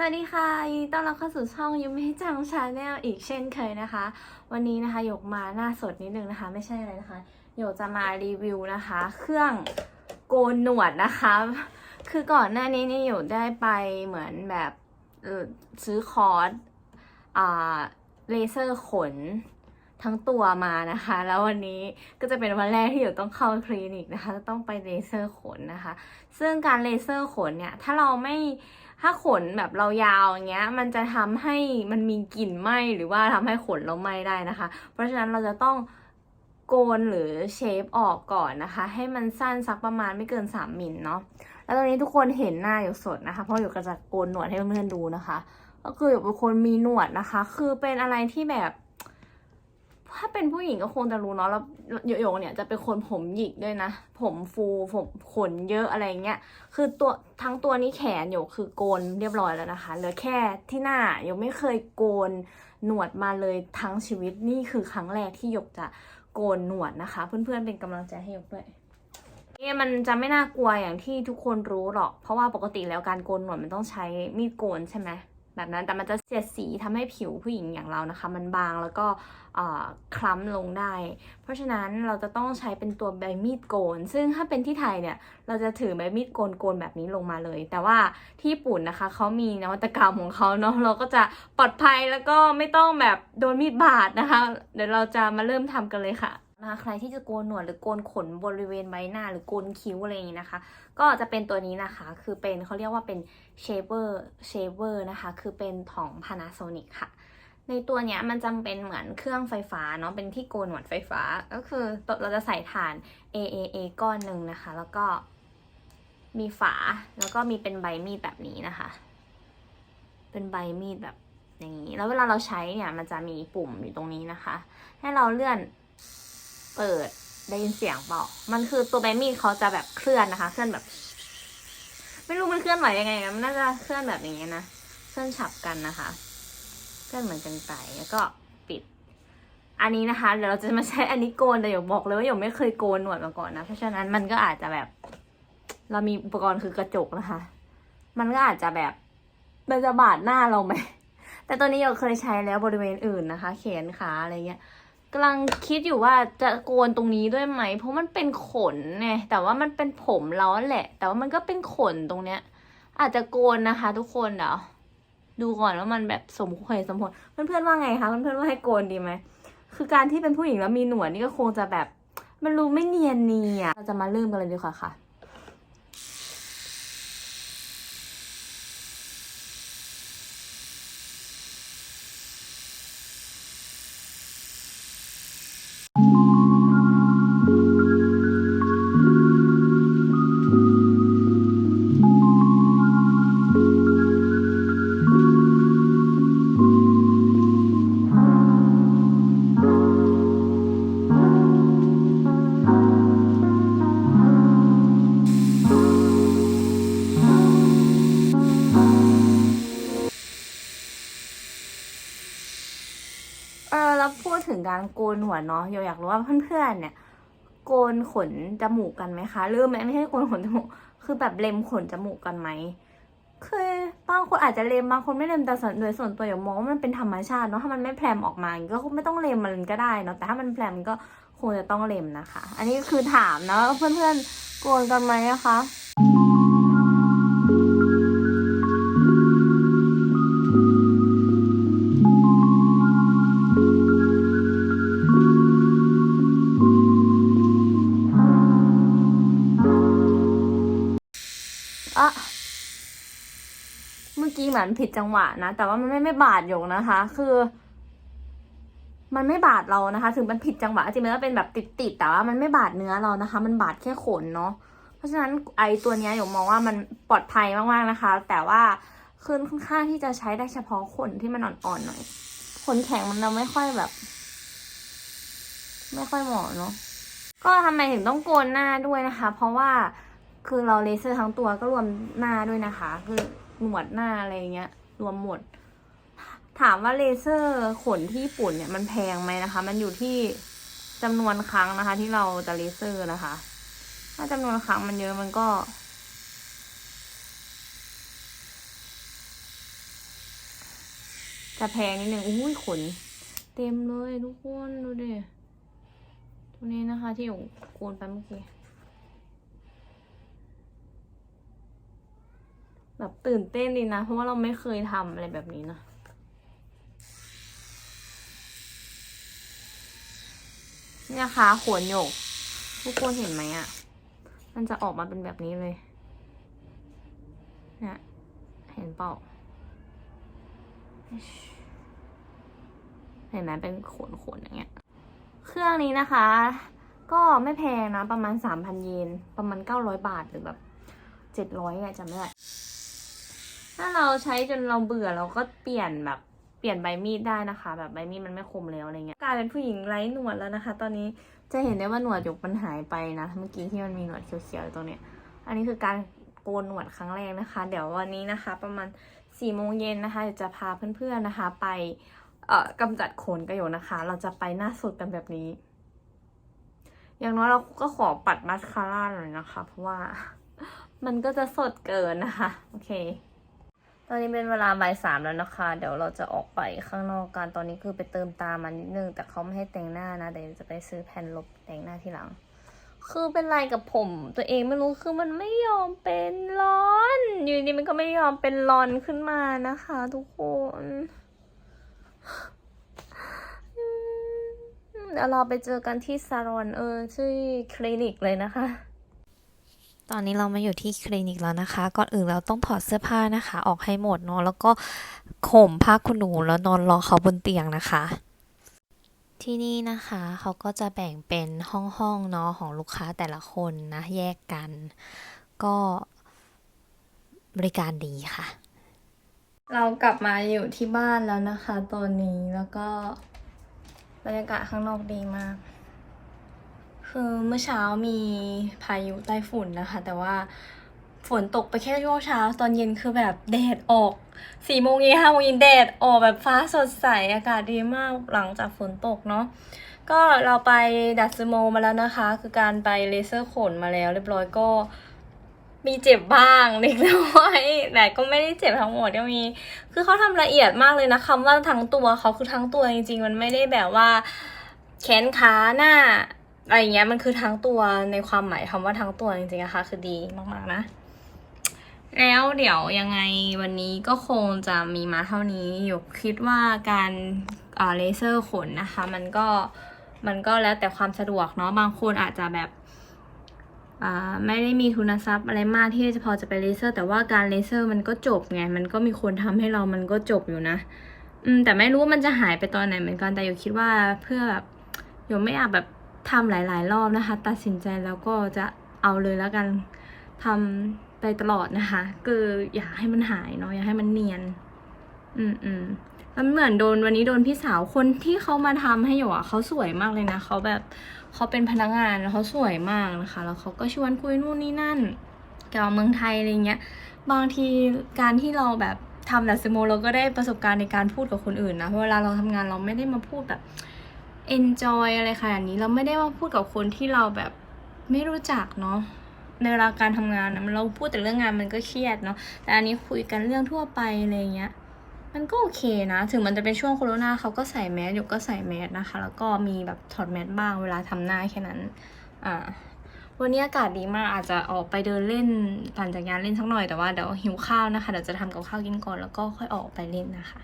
สวัสดีค่ะยินดีต้อนรับเข้าสู่ช่องยูมิจังชาแนลอีกเช่นเคยนะคะ วันนี้นะคะหยกมาหน้าสดนิดนึงนะคะ ไม่ใช่อะไรนะคะหยกจะมารีวิวนะคะ เครื่องโกนหนวดนะคะ คือก่อนหน้านี้นี่หยกได้ไปเหมือนแบบซื้อคอร์สอ่าเลเซอร์ขนทั้งตัวมานะคะ แล้ววันนี้ก็จะเป็นวันแรกที่หยกต้องเข้าคลินิกนะคะ ต้องไปเลเซอร์ขนนะคะ ซึ่งการเลเซอร์ขนเนี่ย ถ้าเราไม่ ถ้าขนแบบเรายาวอย่างเงี้ย มันจะทำให้มันมีกลิ่นไหมหรือว่าทำให้ขนเราไหมได้นะคะ เพราะฉะนั้นเราจะต้องโกนหรือเชฟออกก่อนนะคะ ให้มันสั้นสักประมาณไม่เกิน 3มิลเนาะแล้วตอนนี้ทุกคนเห็นหน้าอยู่สดนะคะ เพราะอยู่กะจะโกนหนวดให้เพื่อนๆดูนะคะ ก็คืออยู่เป็นคนมีหนวดนะคะ คือเป็นอะไรที่แบบ ถ้าเป็นผู้หญิงก็คงจะรู้เนาะแล้วโยโยเนี่ยจะเป็นคนผมหยิกด้วยนะ ผมฟูผมขนเยอะอะไรเงี้ยคือตัวทั้งตัวนี้แขนโยคือโกนเรียบร้อยแล้วนะคะเหลือแค่ที่หน้าโยไม่เคยโกนหนวดมาเลยทั้งชีวิตนี่คือครั้งแรกที่หยกจะโกนหนวดนะคะ เพื่อนๆเป็นกำลังใจให้หยกด้วยเนี่ยมันจะไม่น่ากลัวอย่างที่ทุกคนรู้หรอก เพราะว่าปกติแล้วการโกนหนวดมันต้องใช้มีดโกนใช่ไหม แบบนั้นแต่มันจะเสียดสีทำให้ผิวผู้หญิงอย่างเรานะคะ มันบางแล้วก็คล้ำลงได้ เพราะฉะนั้นเราจะต้องใช้เป็นตัวใบมีดโกน ซึ่งถ้าเป็นที่ไทยเนี่ย เราจะถือใบมีดโกนโกนแบบนี้ลงมาเลย แต่ว่าที่ญี่ปุ่นนะคะเขามีนวัตกรรมของเขาเนาะเราก็จะปลอดภัยแล้วก็ไม่ต้องแบบโดนมีดบาดนะคะ เดี๋ยวเราจะมาเริ่มทำกันเลยค่ะ นะคะใครที่จะโกนหนวดหรือโกนขนบริเวณใบหน้า หรือโกนคิ้วอะไรอย่างนี้นะคะ ก็จะเป็นตัวนี้นะคะ คือเป็นเขาเรียกว่าเป็น shaver shaver นะคะ คือเป็นของ Panasonic ค่ะ ในตัวเนี้ยมันจำเป็นเหมือนเครื่องไฟฟ้าเนาะเป็นที่โกนหนวดไฟฟ้า ก็คือเราจะใส่ถ่าน AAA ก้อนหนึ่งนะคะ แล้วก็มีฝาแล้วก็มีเป็นใบมีดแบบนี้นะคะ เป็นใบมีดแบบอย่างนี้ แล้วเวลาเราใช้เนี่ยมันจะมีปุ่มอยู่ตรงนี้นะคะ ให้เราเลื่อน เปิดได้ยินเสียงเปล่า มันคือตัวใบมีดเขาจะแบบเคลื่อนนะคะ เคลื่อนแบบ ไม่รู้มันเคลื่อนไหวยังไงนะมันน่าจะเคลื่อนแบบอย่างเงี้ยนะ เคลื่อนฉับกันนะคะ เคลื่อนเหมือนกันไกแล้วก็ปิด อันนี้นะคะเดี๋ยวเราจะมาใช้อันนี้โกนแต่หยกบอกเลยว่าหยกไม่เคยโกนหนวดมาก่อนนะ เพราะฉะนั้นมันก็อาจจะแบบ เรามีอุปกรณ์คือกระจกนะคะ มันก็อาจจะแบบมันจะบาดหน้าเราไหมแต่ตัวนี้หยกเคยใช้แล้วบริเวณอื่นนะคะแขนขาอะไรเงี้ย กำลังคิดอยู่ว่าจะโกนตรงนี้ด้วยไหม เพราะมันเป็นขนไงแต่ว่ามันเป็นผมเราแหละ แต่ว่ามันก็เป็นขนตรงเนี้ย อาจจะโกนนะคะ ทุกคนเดี๋ยวดูก่อนว่ามันแบบสมเหตุสมผลเพื่อนๆว่าไงคะเพื่อนๆว่าให้โกนดีไหมคือการที่เป็นผู้หญิงแล้วมีหนวดนี่ก็คงจะแบบ มันรู้ไม่เนียนเนียเราจะมาเริ่มกันเลยดีกว่าค่ะ การโกนหัวเนาะโยอยากรู้ว่าเพื่อนๆเนี่ย โกนขนจมูกกันไหมคะหรือไม่ไม่ใช่โกนขนจมูกคือแบบเล็มขนจมูกกันไหมคือบางคนอาจจะเล็มบางคนไม่เล็มแต่ส่วนโดยส่วนตัวอย่ามองว่ามันเป็นธรรมชาติเนาะถ้ามันไม่แพรมออกมาก็ไม่ต้องเล็มมันก็ได้เนาะแต่ถ้ามันแพรมก็คงจะต้องเล็มนะคะ อันนี้คือถามนะเพื่อนๆโกนกันไหมนะคะ เมื่อกี้เหมือนผิดจังหวะนะ แต่ว่ามันไม่ไม่บาดหยกนะคะ คือ มันไม่บาดเรานะคะ ถึงมันผิดจังหวะจริงๆมันก็เป็นแบบติดๆแต่ว่ามันไม่บาดเนื้อเรานะคะ มันบาดแค่ขนเนาะเพราะฉะนั้นไอตัวนี้ยหยกมองว่ามันปลอดภัยมากๆนะคะ แต่ว่าคือค่อนข้างที่จะใช้ได้เฉพาะขนที่มันอ่อนๆหน่อยขนแข็งมันเราไม่ค่อยแบบ ไม่ค่อยเหมาะเนาะก็ทำไมถึงต้องโกนหน้าด้วยนะคะ เพราะว่าคือเราเลเซอร์ทั้งตัวก็รวมหน้าด้วยนะคะ คือ หนวดหน้าอะไรเงี้ย รวมหมด ถามว่าเลเซอร์ขนที่ญี่ปุ่นเนี่ยมันแพงไหมนะคะ มันอยู่ที่จำนวนครั้งนะคะ ที่เราจะเลเซอร์นะคะ ถ้าจำนวนครั้งมันเยอะมันก็จะแพงนิดนึงอุ้ยขน เต็มเลยทุกคน ดูดิตัวนี้นะคะที่อยู่โกนไปเมื่อกี้ แบบตื่นเต้นดีนะ เพราะว่าเราไม่เคยทำอะไรแบบนี้นะเนี่ยค่ะขนหยก ทุกคนเห็นไหมอะ่ะ มันจะออกมาเป็นแบบนี้เลย เนี่ย เห็นเปล่าเห็นไหมเป็นขนขนอย่างเงี้ย เครื่องนี้นะคะ ก็ไม่แพงนะ ประมาณสามพันเยน ประมาณเก้าร้อยบาทหรือแบบเจ็ดร้อยอะจำไม่ได้ ถ้าเราใช้จนเราเบื่อเราก็เปลี่ยนแบบเปลี่ยนใบมีดได้นะคะ แบบใบมีดมันไม่คมแล้วอะไรเงี้ยกลายเป็นผู้หญิงไร้หนวดแล้วนะคะ ตอนนี้จะเห็นได้ว่าหนวดหยกมันหายไปนะ เมื่อกี้ที่มันมีหนวดเขียวๆอยู่ตรงเนี้ย อันนี้คือการโกนหนวดครั้งแรกนะคะ เดี๋ยววันนี้นะคะ ประมาณสี่โมงเย็นนะคะเดี๋ยวจะพาเพื่อนๆนะคะ ไปเอ่อกำจัดขนกระโยกนะคะ เราจะไปหน้าสดกันแบบนี้ อย่างน้อยเราก็ขอปัดมัสคาร่าหน่อยนะคะ เพราะว่ามันก็จะสดเกินนะคะ โอเค ตอนนี้เป็นเวลาบ่ายสามแล้วนะคะ เดี๋ยวเราจะออกไปข้างนอกกัน ตอนนี้คือไปเติมตามานิดนึง แต่เขาไม่ให้แต่งหน้านะ เดี๋ยวจะไปซื้อแผ่นลบแต่งหน้าทีหลัง คือเป็นไรกับผม ตัวเองไม่รู้ คือมันไม่ยอมเป็นร้อน อยู่ดีมันก็ไม่ยอมเป็นร้อนขึ้นมานะคะ ทุกคนเดี๋ยวเราไปเจอกันที่ซาลอนเออชื่อคลินิกเลยนะคะ ตอนนี้เรามาอยู่ที่คลินิกแล้วนะคะ ก่อนอื่นเราต้องถอดเสื้อผ้านะคะ ออกให้หมดเนาะแล้วก็ข่มผ้าขนหนูแล้วนอนรอเขาบนเตียงนะคะ ที่นี่นะคะเขาก็จะแบ่งเป็นห้องๆเนาะของลูกค้าแต่ละคนนะแยกกัน ก็บริการดีค่ะ เรากลับมาอยู่ที่บ้านแล้วนะคะ ตอนนี้แล้วก็บรรยากาศข้างนอกดีมาก คือเมื่อเช้ามีพายุใต้ฝุ่นนะคะ แต่ว่าฝนตกไปแค่ช่วงเช้า ตอนเย็นคือแบบแดดออกสี่โมงเย็นห้าโมงเย็นแดดออกแบบฟ้าสดใสอากาศดีมากหลังจากฝนตกเนาะก็เราไปดัดซูโมมาแล้วนะคะ คือการไปเลเซอร์ขนมาแล้วเรียบร้อยก็มีเจ็บบ้างเล็กน้อยแต่ก็ไม่ได้เจ็บทั้งหมดก็มี คือเขาทำละเอียดมากเลยนะคำว่าทั้งตัวเขาคือทั้งตัวจริงๆ มันไม่ได้แบบว่า แขนขาหน้า อะไรอย่างเงี้ยมันคือทั้งตัวในความหมายคำว่าทั้งตัวจริงๆนะคะ คือดีมากๆนะ แล้วเดี๋ยวยังไงวันนี้ก็คงจะมีมาเท่านี้หยกคิดว่าการอ่าเลเซอร์ขนนะคะ มันก็มันก็แล้วแต่ความสะดวกเนาะบางคนอาจจะแบบอ่าไม่ได้มีทุนทรัพย์อะไรมากที่จะพอจะไปเลเซอร์ แต่ว่าการเลเซอร์มันก็จบไง มันก็มีคนทำให้เรามันก็จบอยู่นะ อืมแต่ไม่รู้ว่ามันจะหายไปตอนไหนเหมือนกันแต่อยู่คิดว่าเพื่อแบบโยมไม่อยากแบบ ทำหลาย ๆ รอบนะคะ ตัดสินใจแล้วก็จะเอาเลยแล้วกันทำไปตลอดนะคะคืออยากให้มันหายเนาะอยากให้มันเนียน อืมอืมแล้วเหมือนโดนวันนี้โดนพี่สาวคนที่เขามาทำให้อยู่อะเขาสวยมากเลยนะเขาแบบเขาเป็นพนักงานแล้วเขาสวยมากนะคะ แล้วเขาก็ชวนคุยนู่นนี่นั่นเกี่ยวกับเมืองไทยอะไรเงี้ย บางทีการที่เราแบบทำดัสโมเราก็ได้ประสบการณ์ในการพูดกับคนอื่นนะเพราะเวลาเราทำงานเราไม่ได้มาพูดแบบ enjoy อะไรขนาดนี้เราไม่ได้มาพูดกับคนที่เราแบบไม่รู้จักเนาะในเวลาการทำงานนะเราพูดแต่เรื่องงานมันก็เครียดเนาะแต่อันนี้คุยกันเรื่องทั่วไปอะไรเงี้ย มันก็โอเคนะ ถึงมันจะเป็นช่วงโควิดเขาก็ใส่แมสอยู่ก็ใส่แมสนะคะ แล้วก็มีแบบถอดแมสบ้างเวลาทำหน้าแค่นั้น อ่า วันนี้อากาศดีมากอาจจะออกไปเดินเล่นปั่นจักรยานเล่นสักหน่อยแต่ว่าเดี๋ยวหิวข้าวนะคะเดี๋ยวจะทำกับข้าวกินก่อนแล้วก็ค่อยออกไปเล่นนะคะ